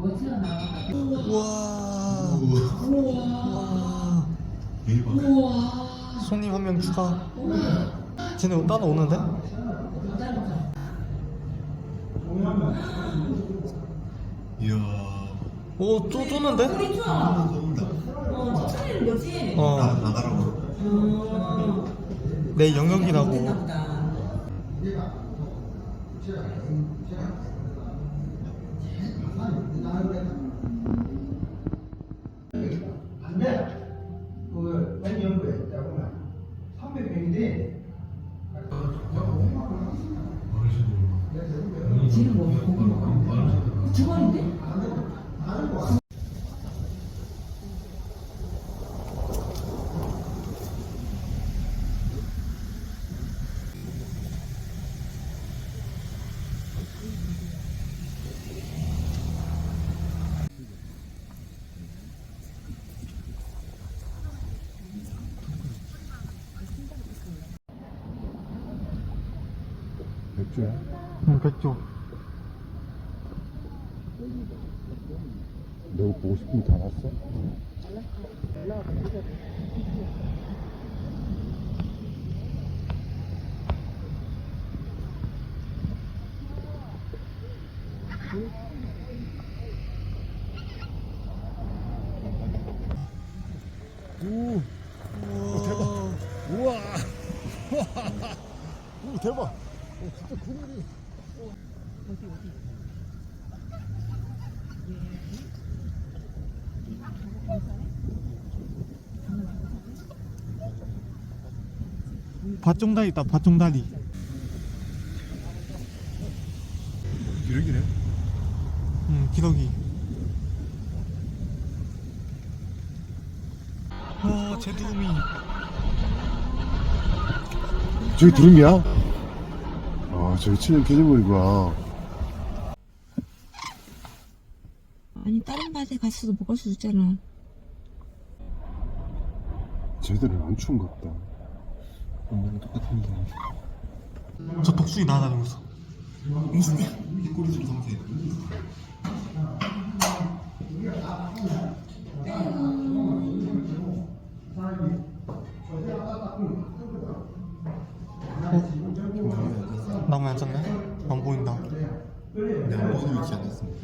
우와. 우와. 대박. 손님 한 명 추가. 쟤네 따라오는데? 이야. 오, 쪼, 쪼는데? 우리. 어, 쫓아내는 거지? 나, 어, 나가라고. 음. 내 영역이라고. 지금 뭐 고기 먹어? 두 번인데? 맥주야? 응, 백조. 너 보고 싶은 다 났어? 오, 우와. 대박. 우와. 오, 대박. 오, 진짜 그늘이. 밭종다리 있다, 밭종다리. 기러기네. 응, 기러기. 와, 제두미. 저기 두rum이야? 아, 저기 치는 개질물이구나. 아니 다른 밭에 갔어도 먹을 수 있잖아. 쟤들은 안 추운 것 같다. 엄마랑 똑같은 얘기 저 복숭이 나나 용수 용수야 이. 꼬리 좀 상태 어? 나무 앉았네? 안 보인다. 네, 안 보이는 위치 앉았습니다.